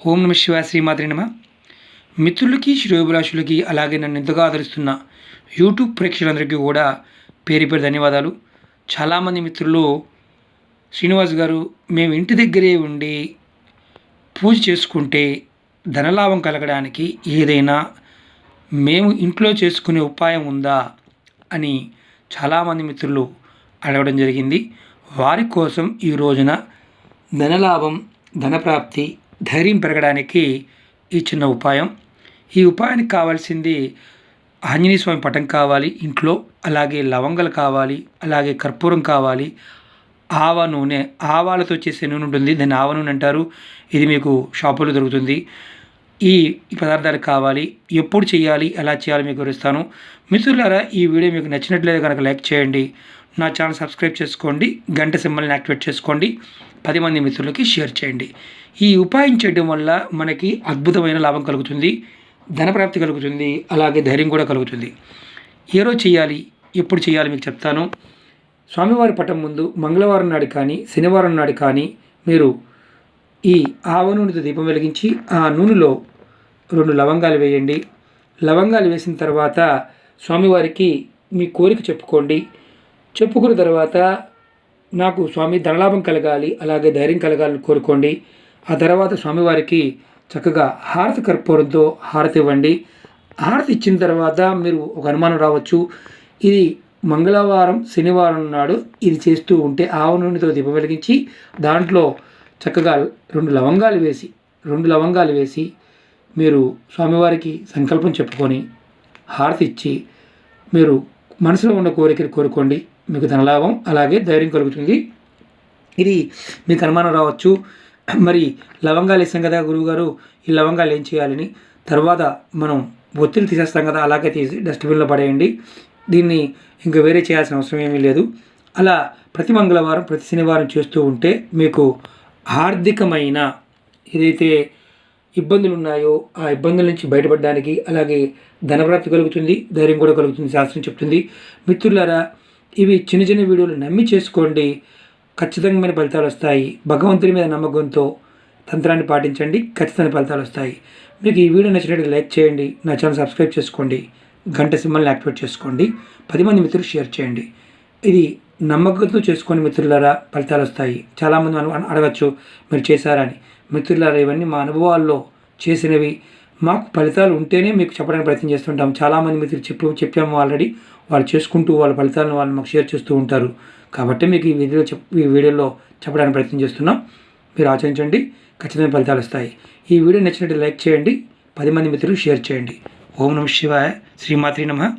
ఓం నమ శివా శ్రీమాత్రి నమ. మిత్రులకి శ్రేయోభిలాషులకి అలాగే నన్ను ఎంతగా ఆదరిస్తున్న యూట్యూబ్ ప్రేక్షకులందరికీ కూడా పేరు పేరు ధన్యవాదాలు. చాలామంది మిత్రులు శ్రీనివాస్ గారు మేము ఇంటి దగ్గరే ఉండి పూజ చేసుకుంటే ధనలాభం కలగడానికి ఏదైనా మేము ఇంట్లో చేసుకునే ఉపాయం ఉందా అని చాలామంది మిత్రులు అడగడం జరిగింది. వారి కోసం ఈ రోజున ధనలాభం ధనప్రాప్తి ధైర్యం పెరగడానికి ఈ చిన్న ఉపాయం. ఈ ఉపాయానికి కావాల్సింది ఆంజనేయ స్వామి పటం కావాలి ఇంట్లో అలాగే లవంగలు కావాలి అలాగే కర్పూరం కావాలి. ఆవ నూనె ఆవాలతో చేసే నూనె ఉంటుంది దాన్ని ఆవ నూనె అంటారు. ఇది మీకు షాపులో దొరుకుతుంది. ఈ పదార్థాలు కావాలి ఎప్పుడు చేయాలి ఎలా చేయాలి మీకు వివరిస్తాను. మిత్రులారా ఈ వీడియో మీకు నచ్చినట్లయితే కనుక లైక్ చేయండి. నా ఛానల్ సబ్స్క్రైబ్ చేసుకోండి గంట సింబల్ని యాక్టివేట్ చేసుకోండి. పది మంది మిత్రులకి షేర్ చేయండి. ఈ ఉపాయం చేయడం వల్ల మనకి అద్భుతమైన లాభం కలుగుతుంది ధనప్రాప్తి కలుగుతుంది అలాగే ధైర్యం కూడా కలుగుతుంది. ఏ రోజు చేయాలి ఎప్పుడు చేయాలి మీకు చెప్తాను. స్వామివారి పటం ముందు మంగళవారం నాడు కానీ శనివారం నాడు కానీ మీరు ఈ ఆవ నూనెతో దీపం వెలిగించి ఆ నూనెలో రెండు లవంగాలు వేయండి. లవంగాలు వేసిన తర్వాత స్వామివారికి మీ కోరిక చెప్పుకోండి. చెప్పుకున్న తర్వాత నాకు స్వామి ధనలాభం కలగాలి అలాగే ధైర్యం కలగాలని కోరుకోండి. ఆ తర్వాత స్వామివారికి చక్కగా హారతి కర్పూరంతో హారతి ఇవ్వండి. హారతి ఇచ్చిన తర్వాత మీరు ఒక అనుమానం రావచ్చు. ఇది మంగళవారం శనివారం నాడు ఇది చేస్తూ ఉంటే ఆవ నూనెతో దీపం వెలిగించి దాంట్లో చక్కగా రెండు లవంగాలు వేసి రెండు లవంగాలు వేసి మీరు స్వామివారికి సంకల్పం చెప్పుకొని హారతి ఇచ్చి మీరు మనసులో ఉన్న కోరికలు కోరుకోండి. మీకు ధనలాభం అలాగే ధైర్యం కలుగుతుంది. ఇది మీకు అనుమానం రావచ్చు. మరి లవంగాలు వేసాం కదా గురువుగారు ఈ లవంగాలు ఏం చేయాలని? తర్వాత మనం ఒత్తిడి తీసేస్తాం కదా అలాగే తీసి డస్ట్బిన్లో పడేయండి. దీన్ని ఇంకా వేరే చేయాల్సిన అవసరం ఏమీ లేదు. అలా ప్రతి మంగళవారం ప్రతి శనివారం చేస్తూ ఉంటే మీకు ఆర్థికమైన ఏదైతే ఇబ్బందులు ఉన్నాయో ఆ ఇబ్బందుల నుంచి బయటపడడానికి అలాగే ధనప్రాప్తి కలుగుతుంది ధైర్యం కూడా కలుగుతుంది శాస్త్రం చెప్తుంది. మిత్రులారా ఇవి చిన్న చిన్న వీడియోలు నమ్మి చేసుకోండి. ఖచ్చితమైన ఫలితాలు వస్తాయి. భగవంతుని మీద నమ్మకంతో తంత్రాన్ని పాటించండి. ఖచ్చితమైన ఫలితాలు వస్తాయి. మీకు ఈ వీడియో నచ్చినట్టు లైక్ చేయండి. నా ఛానల్ సబ్స్క్రైబ్ చేసుకోండి. గంట సింబల్ని యాక్టివేట్ చేసుకోండి. పది మంది మిత్రులు షేర్ చేయండి. ఇది నమ్మకంతో చేసుకొని మిత్రులారా ఫలితాలు వస్తాయి. చాలామంది అడగచ్చు మీరు చేశారని మిత్రులారా ఇవన్నీ మా అనుభవాల్లో చేసినవి. మాకు ఫలితాలు ఉంటేనే మీకు చెప్పడానికి ప్రయత్నం చేస్తుంటాం. చాలామంది మిత్రులు చెప్పు చెప్పాము ఆల్రెడీ వాళ్ళు చేసుకుంటూ వాళ్ళ ఫలితాలను వాళ్ళు మాకు షేర్ చేస్తూ ఉంటారు. కాబట్టి మీకు ఈ వీడియో చెప్ ఈ వీడియోలో చెప్పడానికి ప్రయత్నం చేస్తున్నాం. మీరు ఆచరించండి. ఖచ్చితమైన ఫలితాలు వస్తాయి. ఈ వీడియో నచ్చినట్టు లైక్ చేయండి. పది మంది మిత్రులు షేర్ చేయండి. ఓం నమ శివాయ. శ్రీమాత్రి నమ.